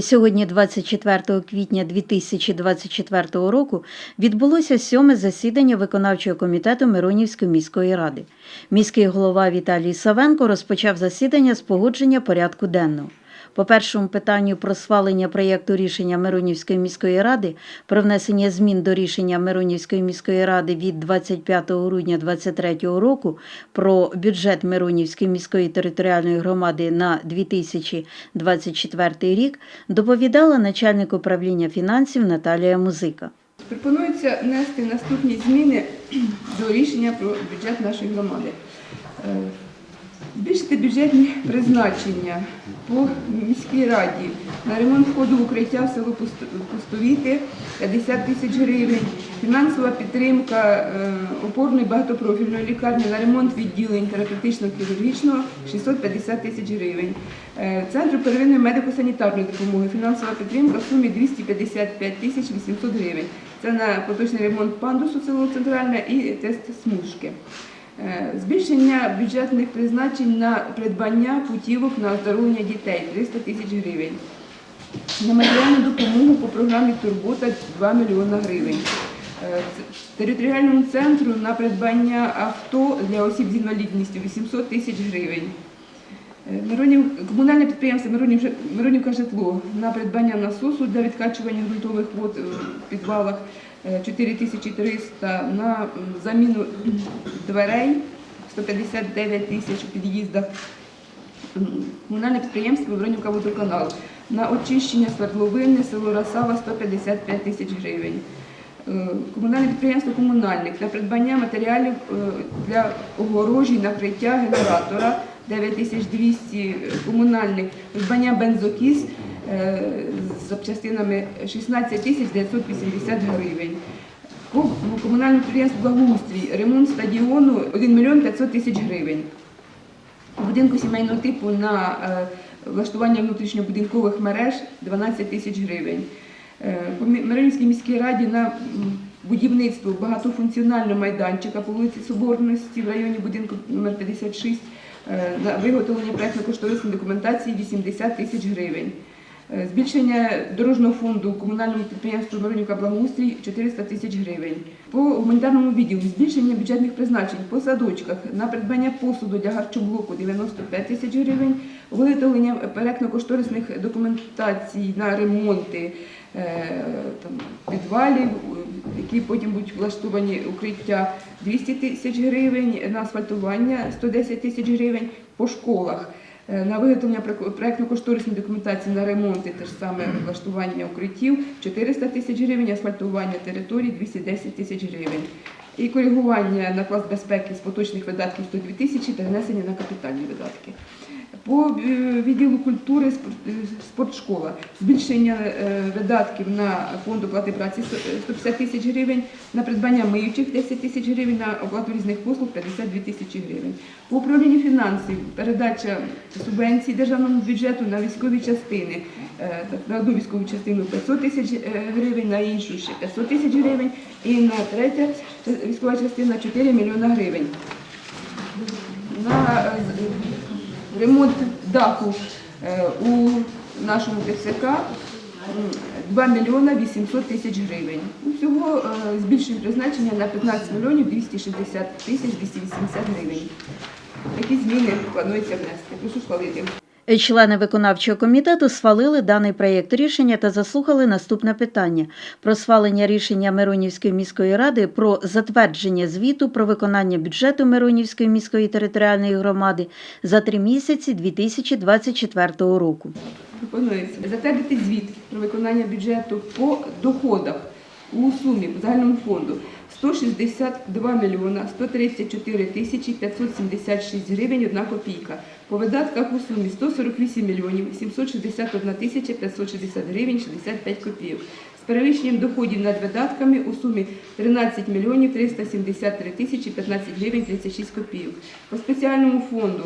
Сьогодні, 24 квітня 2024 року, відбулося сьоме засідання виконавчого комітету Миронівської міської ради. Міський голова Віталій Савенко розпочав засідання з погодження порядку денного. По першому питанню про схвалення проєкту рішення Миронівської міської ради про внесення змін до рішення Миронівської міської ради від 25 грудня 2023 року про бюджет Миронівської міської територіальної громади на 2024 рік доповідала начальник управління фінансів Наталія Музика. Пропонується внести наступні зміни до рішення про бюджет нашої громади. Збільшити бюджетні призначення по міській раді на ремонт входу в укриття в село Пусто- Пустовіти 50 тисяч гривень, фінансова підтримка е, опорної багатопрофільної лікарні на ремонт відділень терапевтично-хірургічного 650 тисяч гривень. Е, Центру первинної медико-санітарної допомоги фінансова підтримка в сумі 255 тисяч 800 гривень. Це на поточний ремонт пандусу село Центральне і тест смужки. Е, Збільшення бюджетних призначень на придбання путівок на оздоровлення дітей 300 тисяч гривень. На матеріальну допомогу по програмі Турбота 2 мільйона гривень. Е, Територіальному центру на придбання авто для осіб з інвалідністю 800 тисяч гривень. Е, комунальне підприємство Миронів, Миронівка житло на придбання насосу для відкачування ґрунтових вод в підвалах 4300, на заміну дверей 159 тисяч у під'їздах. Комунальне підприємство Миронівка водоканал на очищення свердловини село Росава 155 тисяч гривень. Е, Комунальне підприємство Комунальник на придбання матеріалів е, для огорожі накриття генератора 9200 комунальник, придбання бензокіз е, з запчастинами 16 тисяч 980 гривень. По комунальному підприємству благоустрій ремонт стадіону 1 мільйон 500 тисяч гривень. Будинку сімейного типу на е, влаштування внутрішньобудинкових мереж 12 тисяч гривень. Е, По Мі- міській раді на будівництво багатофункціонального майданчика по вулиці Соборності в районі будинку номер 56 е, на виготовлення проєктно-кошторисної документації 80 тисяч гривень. Е, Збільшення дорожнього фонду комунальному підприємству Миронівка Благоустрій 400 тисяч гривень. По гуманітарному відділу збільшення бюджетних призначень по садочках на придбання посуду для харчоблоку 95 тисяч гривень, виготовлення проектно-кошторисних документацій на ремонти е, там, підвалів, які потім будуть влаштовані укриття 200 тисяч гривень, на асфальтування 110 тисяч гривень по школах. Е, На виготовлення проек- проектно-кошторисної документації на ремонти, те ж саме влаштування укриттів 400 тисяч гривень, асфальтування території 210 тисяч гривень. І коригування на клас безпеки з поточних видатків 102 тисячі та внесення на капітальні видатки. По е, відділу культури е, спортшкола збільшення е, видатків на фонд оплати праці е, 150 тисяч гривень, на придбання миючих 10 тисяч гривень, на оплату різних послуг 52 тисячі гривень. По управлінню фінансів передача субвенцій державному бюджету на військові частини, на одну військову частину 500 тисяч гривень, на іншу ще 500 тисяч гривень і на третя військова частина 4 мільйона гривень. На ремонт даху е, у нашому ТЦК м, 2 мільйона 800 тисяч гривень. Усього збільшує призначення на 15 мільйонів 260 тисяч 280 гривень. Такі зміни планується внести. Прошу схвалити. Члени виконавчого комітету схвалили даний проєкт рішення та заслухали наступне питання про схвалення рішення Миронівської міської ради про затвердження звіту про виконання бюджету Миронівської міської територіальної громади за три місяці 2024 року. Пропонується затвердити звіт про виконання бюджету по доходах у сумі по загальному фонду 162 мільйона 134 тисячі 576 гривень 1 копійка. По видатках у сумі 148 мільйонів 761 тисяча 560 гривень 65 копійок. З перевищенням доходів над видатками у сумі 13 мільйонів 373 тисячі 15 гривень 36 копійок. По спеціальному фонду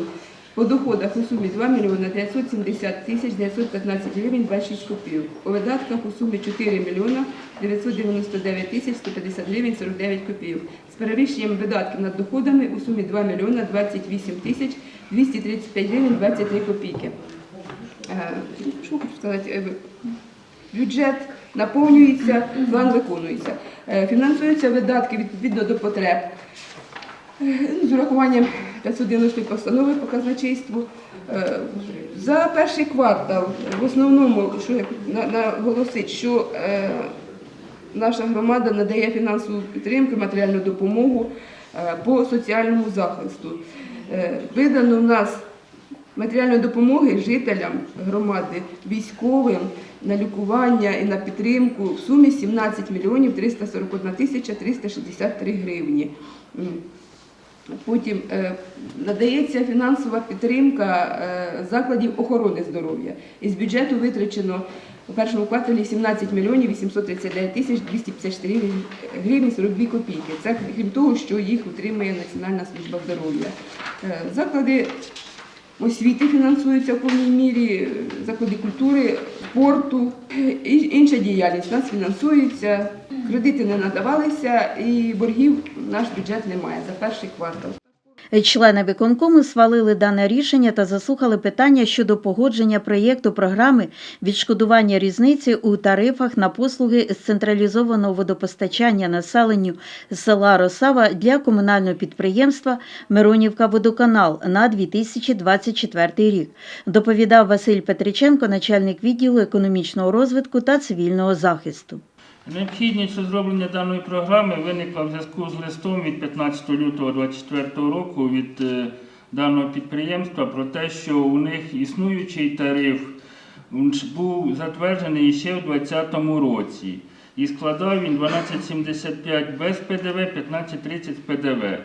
по доходах у сумі 2 мільйони 970 тисяч 915 гривень 26 копійок. У видатках у сумі 4 мільйона 999 тисяч 150 гривень 49 копійок. З перевищенням видатків над доходами у сумі 2 мільйона 28 тисяч 235 гривень 23 копійки. е, що хочу сказати, е, бюджет наповнюється, план виконується. Е, Фінансуються видатки відповідно до потреб. З урахуванням 590 постанови по казначейству. Е, За перший квартал в основному, що наголосить, що е, наша громада надає фінансову підтримку, матеріальну допомогу е, по соціальному захисту. Видано в нас матеріальної допомоги жителям громади, військовим на лікування і на підтримку в сумі 17 мільйонів 341 тисяча 363 гривні. Потім е, надається фінансова підтримка е, закладів охорони здоров'я. Із бюджету витрачено у першому кварталі 17 мільйонів 839 тисяч 254 гривні 42 копійки. Це крім того, що їх утримує Національна служба здоров'я. Е, Заклади освіти фінансуються в повній мірі, заклади культури, спорту, і інша діяльність у нас фінансується. Кредити не надавалися і боргів наш бюджет не має за перший квартал. Члени виконкому схвалили дане рішення та заслухали питання щодо погодження проєкту програми відшкодування різниці у тарифах на послуги з централізованого водопостачання населенню села Росава для комунального підприємства Миронівка Водоканал на 2024 рік. Доповідав Василь Петриченко, начальник відділу економічного розвитку та цивільного захисту. Необхідність розроблення даної програми виникла в зв'язку з листом від 15 лютого 2024 року від е, даного підприємства про те, що у них існуючий тариф був затверджений ще в 2020 році і складав він 12,75 без ПДВ, 15,30 з ПДВ.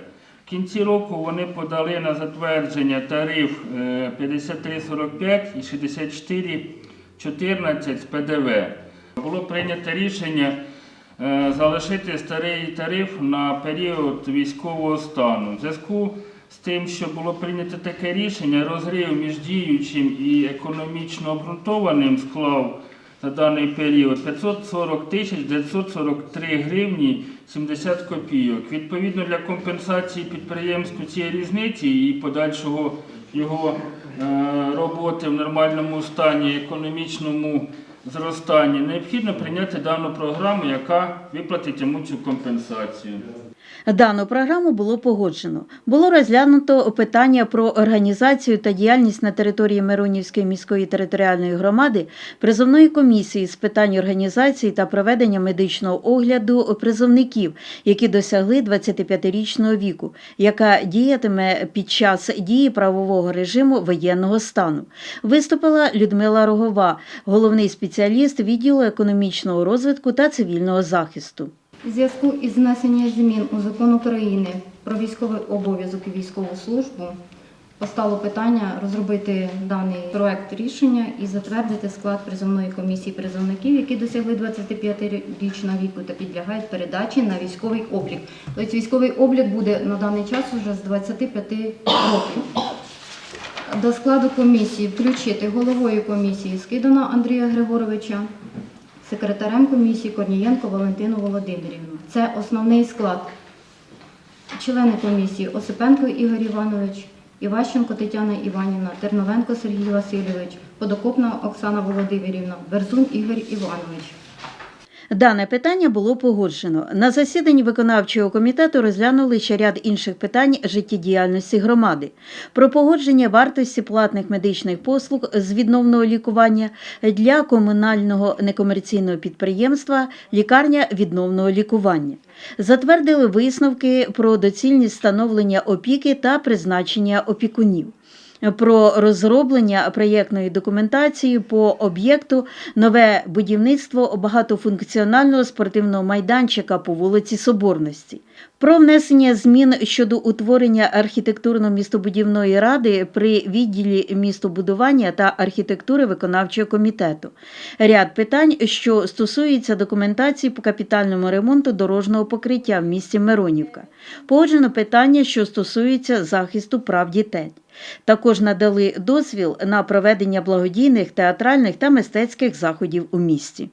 В кінці року вони подали на затвердження тариф е, 53,45 і 64,14 з ПДВ. Було прийнято рішення е, залишити старий тариф на період військового стану. В зв'язку з тим, що було прийнято таке рішення, розрив між діючим і економічно обґрунтованим склав за даний період 540 тисяч 943 гривні 70 копійок. Відповідно для компенсації підприємству цієї різниці і подальшого його е, роботи в нормальному стані, економічному зростанні, необхідно прийняти дану програму, яка виплатить йому цю компенсацію. Дану програму було погоджено. Було розглянуто питання про організацію та діяльність на території Миронівської міської територіальної громади призовної комісії з питань організації та проведення медичного огляду призовників, які досягли 25-річного віку, яка діятиме під час дії правового режиму воєнного стану. Виступила Людмила Рогова, головний спеціаліст відділу економічного розвитку та цивільного захисту. У зв'язку із внесенням змін у закон України про військовий обов'язок і військову службу постало питання розробити даний проект рішення і затвердити склад призовної комісії призовників, які досягли 25-річного віку та підлягають передачі на військовий облік. Тобто військовий облік буде на даний час уже з 25 років. До складу комісії включити головою комісії Скидана Андрія Григоровича, секретарем комісії Корнієнко Валентину Володимирівну. Це основний склад. Члени комісії Осипенко Ігор Іванович, Іващенко Тетяна Іванівна, Терновенко Сергій Васильович, Подокопна Оксана Володимирівна, Берзун Ігор Іванович. Дане питання було погоджено. На засіданні виконавчого комітету розглянули ще ряд інших питань життєдіяльності громади. Про погодження вартості платних медичних послуг з відновного лікування для комунального некомерційного підприємства лікарня відновного лікування. Затвердили висновки про доцільність встановлення опіки та призначення опікунів про розроблення проєктної документації по об'єкту нове будівництво багатофункціонального спортивного майданчика по вулиці Соборності, про внесення змін щодо утворення архітектурно-містобудівної ради при відділі містобудування та архітектури виконавчого комітету, ряд питань, що стосуються документації по капітальному ремонту дорожнього покриття в місті Миронівка, погоджено питання, що стосуються захисту прав дітей. Також надали дозвіл на проведення благодійних театральних та мистецьких заходів у місті.